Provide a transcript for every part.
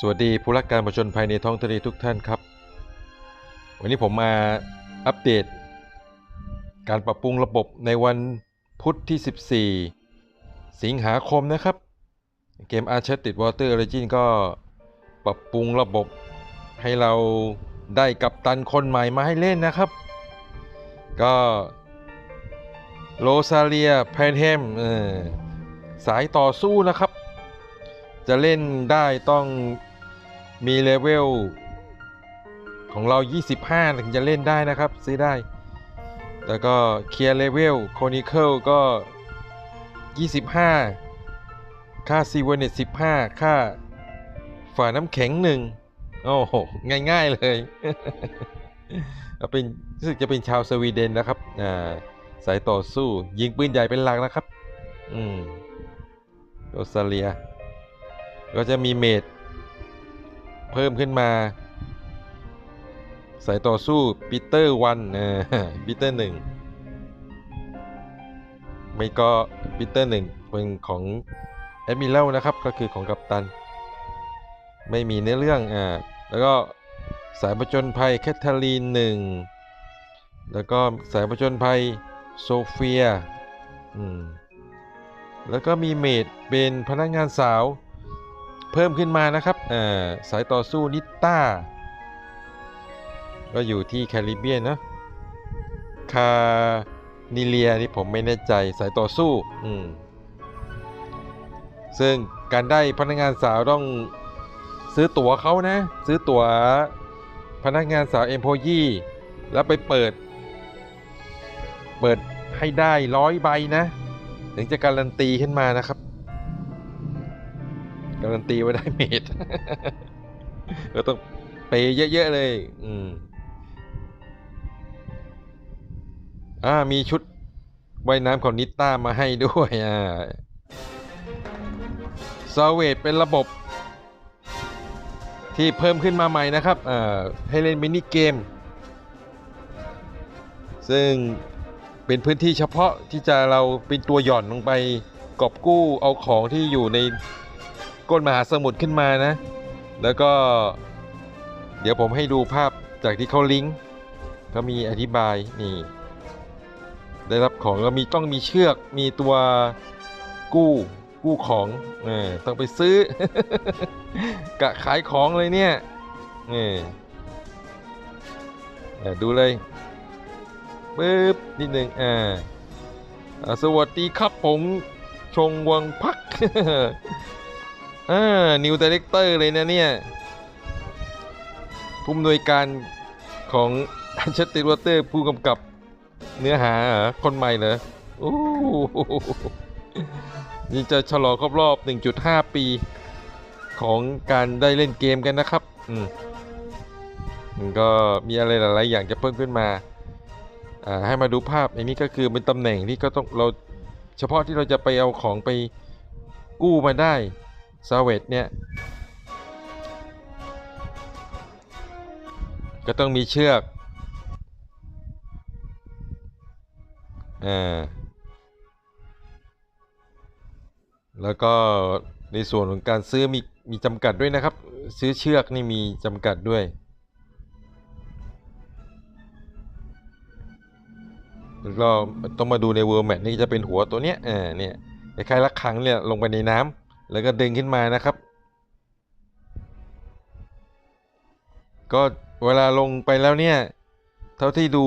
สวัสดีผู้รักการผจญภัยในท้องทะเลทุกท่านครับ วันนี้ผมมาอัปเดต การปรับปรุงระบบในวันพุธที่ 14 สิงหาคมนะครับ เกม Uncharted Water Origin ก็ปรับปรุงระบบให้เราได้กัปตันคนใหม่มาให้เล่นนะครับ ก็โรซาเลียแพนเฮมสายต่อสู้นะครับจะเล่นได้ต้อง มีเลเวลของเรา 25 ถึงจะเล่นได้นะครับ ซื้อได้ แล้วก็เคลียร์เลเวลโคนิเคิลก็ 25 ค่าซีเวเนต15 ค่าฝาน้ำแข็งหนึ่งโอ้โห ง่าย ๆ เลยเอาเป็นรู้สึกจะเป็นชาวสวีเดนนะครับ อ่า สายต่อสู้ ยิงปืนใหญ่เป็นหลักนะครับ อืมโอสเตรเลีย ก็จะมีเมด เพิ่มขึ้นมา สายต่อสู้ปีเตอร์วันเออปีเตอร์หนึ่งไม่ก็ปีเตอร์หนึ่งเป็นของแอดมิเรลนะครับ ก็คือของกัปตัน ไม่มีเนื้อเรื่องอ่าแล้วก็สายประจนภัยแคทเธอรีนหนึ่งแล้วก็สายประจนภัยโซเฟียอืมแล้วก็มีเมดเป็นพนักงานสาว เพิ่มขึ้นมานะครับสายต่อสู้นิต้า ก็อยู่ที่แคริบเบียนนะคานิเลียนี่ผมไม่แน่ใจสายต่อสู้อืมซึ่งการได้พนักงานสาวต้องซื้อตั๋วเขานะ ซื้อตั๋วพนักงานสาวเอ็มโพยี่แล้วไปเปิด เปิดให้ได้ร้อยใบนะ ถึงจะการันตีขึ้นมานะครับ การันตีว่าได้เมดก็ต้องเปเยอะ ๆ เลย อืม อ่า มีชุดว่ายน้ำของนิต้ามาให้ด้วย อ่าซาเวตเป็นระบบ ที่เพิ่มขึ้นมาใหม่นะครับ อ่า ให้เล่นมินิเกม ซึ่งเป็นพื้นที่เฉพาะที่จะเราเป็นตัวหย่อนลงไปกอบกู้เอาของที่อยู่ใน ก้นมหาสมุทรขึ้นมานะ แล้วก็ เดี๋ยวผมให้ดูภาพจากที่เขาลิงก์เขามีอธิบายนี่ ได้รับของแล้วมีต้องมีเชือกมีตัวกู้กู้ของเออต้องไปซื้อ กะขายของเลยเนี่ยเออดูเลยปึ๊บนิดหนึ่งอ่าสวัสดีครับผมชงวังพัก อ่านิวดีเรคเตอร์เลยนะเนี่ยผู้อำนวยการของชัตติวอเตอร์ผู้กำกับเนื้อหาอคนใหม่เหรอโอ้โหนี่จะฉลองครบรอบ 1.5 ปี ของการได้เล่นเกมกันนะครับ อืมก็มีอะไรหลาย ๆ อย่างจะเพิ่มขึ้นมา อ่า ให้มาดูภาพอันนี้ก็คือเป็นตำแหน่งที่ก็ต้องเราเฉพาะที่เราจะไปเอาของไปกู้มาได้ ซาเวตเนี่ย ก็ต้องมีเชือกอ่าแล้วก็ในส่วนของการซื้อมีมีจำกัดด้วยนะครับ ซื้อเชือกนี่มีจำกัดด้วย แล้วก็ต้องมาดูในเวอร์แมทนี่จะเป็นหัวตัวเนี้ยอ่าเนี่ยคล้ายๆระฆังเนี่ยลงไปในน้ำ แล้วก็ดึงขึ้นมานะครับ ก็เวลาลงไปแล้วเนี่ย เท่าที่ดู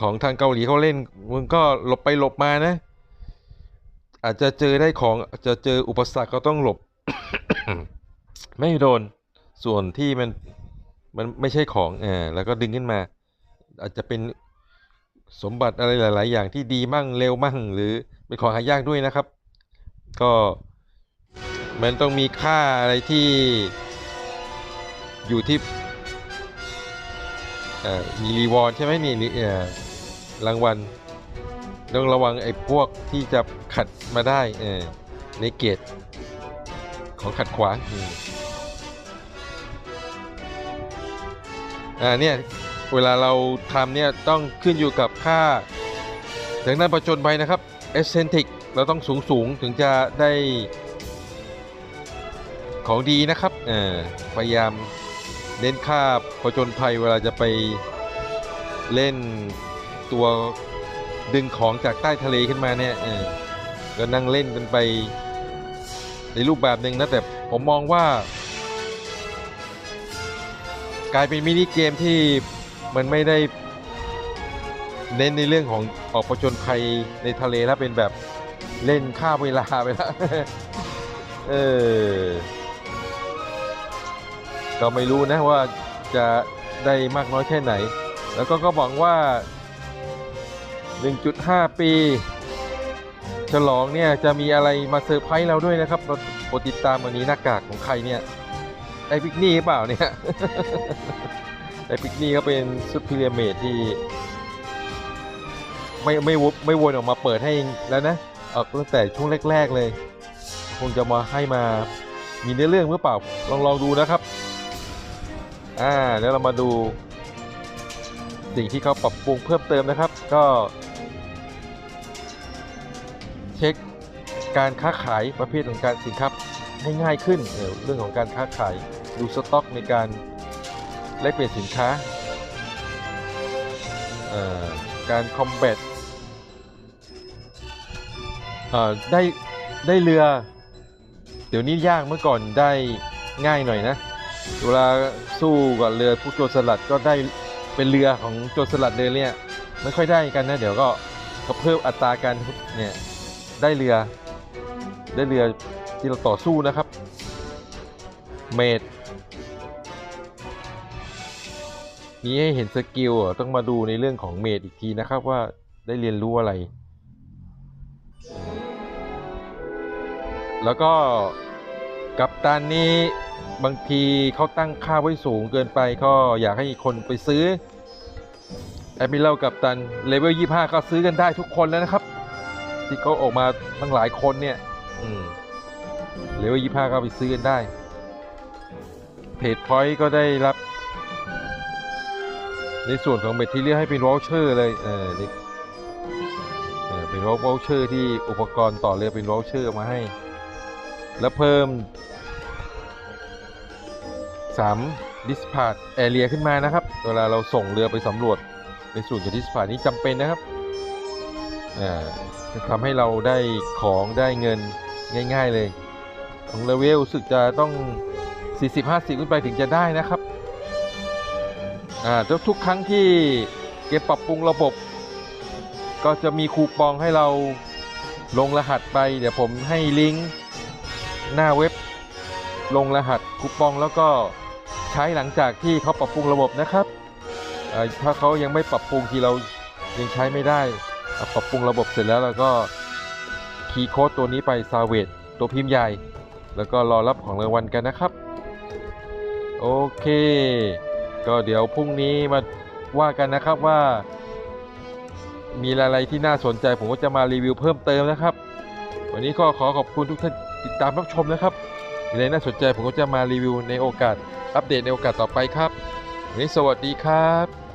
ของทางเกาหลีเขาเล่นมันก็หลบไปหลบมานะ อาจจะเจอได้ของจจะเจออุปสรรคก็ต้องหลบ ไม่โดนส่วนที่มันมันไม่ใช่ของอ่าแล้วก็ดึงขึ้นมา อาจจะเป็นสมบัติอะไรหลาย ๆ อย่างที่ดีมั่งเร็วมั่ง หรือเป็นของหายากด้วยนะครับ ก็ มันต้องมีค่าอะไรที่อยู่ที่อ่อมีรีวอร์ดใช่ไหมนี่อ่อรางวัลต้องระวังไอ้พวกที่จะขัดมาได้เออในเกตของขัดขวางอ่าเนี่ยเวลาเราทำเนี่ยต้องขึ้นอยู่กับค่าทางด้านประจนไปนะครับ เอเซนติกเราต้องสูงสูงถึงจะได้ ของดีนะครับเออพยายามเน้นค่าผจญภัยเวลาจะไปเล่นตัวดึงของจากใต้ทะเลขึ้นมาเนี่ยเออก็นั่งเล่นกันไปในรูปแบบหนึ่งนะแต่ผมมองว่า กลายเป็นมินิเกมที่มันไม่ได้เน้นในเรื่องของออกผจญภัยในทะเลแล้วเป็นแบบเล่นฆ่าเวลาไปแล้ว เออ ก็ไม่รู้นะว่าจะได้มากน้อยแค่ไหน แล้วก็ก็หวังว่า 1.5 ปี ฉลองเนี่ยจะมีอะไรมาเซอร์ไพรส์เราด้วยนะครับเราโปรดติดตามวันนี้หน้ากากของใครเนี่ยไอพิกนี่หรือเปล่าเนี่ยไอพิกนี่ก็เป็นซุปเปอร์เมดที่ ไม่ไม่วไม่วนออกมาเปิดให้แล้วนะออกตั้งแต่ช่วงแรก ๆเลย คงจะมาให้มามีเนื้อเรื่องหรือเปล่าลองลองดูนะครับ อ่าแล้วเรามาดูสิ่งที่เขาปรับปรุงเพิ่มเติมนะครับ ก็ เช็คการค้าขายประเภทของการสินค้าให้ง่ายขึ้นเรื่องของการค้าขายดูสต็อกในการแลกเปลี่ยนสินค้า การคอมแบทได้ได้เรือ เดี๋ยวนี้ยากเมื่อก่อนได้ง่ายหน่อยนะ เวลาสู้กับเรือผู้โจรสลัดก็ได้เป็นเรือของโจรสลัดเรือเนี่ยไม่ค่อยได้กันนะเดี๋ยวก็ก็เพิ่มอัตราการเนี่ยได้เรือ ได้เรือที่เราต่อสู้นะครับ เมดมีให้เห็นสกิลต้องมาดูในเรื่องของเมดอีกทีนะครับว่าได้เรียนรู้อะไร แล้วก็ กับตันนี้บางทีเขาตั้งค่าไว้สูงเกินไปก็อยากให้คนไปซื้อแอดมิเล่ากับตันเลเวล25 ก็ซื้อกันได้ทุกคนแล้วนะครับ ที่เขาออกมาตั้งหลายคนเนี่ยเลเวล25 ก็ไปซื้อกันได้เพจพอยต์ก็ได้รับ ในส่วนของเมทที่เรียกให้เป็นวอลเชอร์เลยเออนี่เออเป็นวอลเชอร์ที่อุปกรณ์ต่อเรือเป็นวอลเชอร์มาให้ แล้วเพิ่ม3ดิสพา t แอเรียขึ้นมานะครับ เวลาเราส่งเรือไปสำรวจในส่วนของดิสพา t นี้จำเป็นนะครับอ่าจะทำให้เราได้ของได้เงินง่าย ๆเลย ของเลเวลสึกจะต้อง 40-50 ขึ้นไปถึงจะได้นะครับอ่าทุกครั้งที่เกมปรับปรุงระบบ ก็จะมีคูปองให้เราลงรหัสไป เดี๋ยวผมให้ลิงก์ หน้าเว็บ ลงรหัสคูปองแล้วก็ใช้หลังจากที่เขาปรับปรุงระบบนะครับถ้าเขายังไม่ปรับปรุงที่เรายังใช้ไม่ได้ปรับปรุงระบบเสร็จแล้วเราก็คีย์โค้ดตัวนี้ไปซาเวตตัวพิมพ์ใหญ่ แล้วก็รอรับของรางวัลกันนะครับ โอเค ก็เดี๋ยวพรุ่งนี้มาว่ากันนะครับว่า มีอะไรที่น่าสนใจผมก็จะมารีวิวเพิ่มเติมนะครับ วันนี้ก็ขอขอบคุณทุกท่าน ติดตามรับชมนะครับมีอะไรน่าสนใจผมก็จะมารีวิวในโอกาสอัปเดตในโอกาสต่อไปครับวันนี้สวัสดีครับ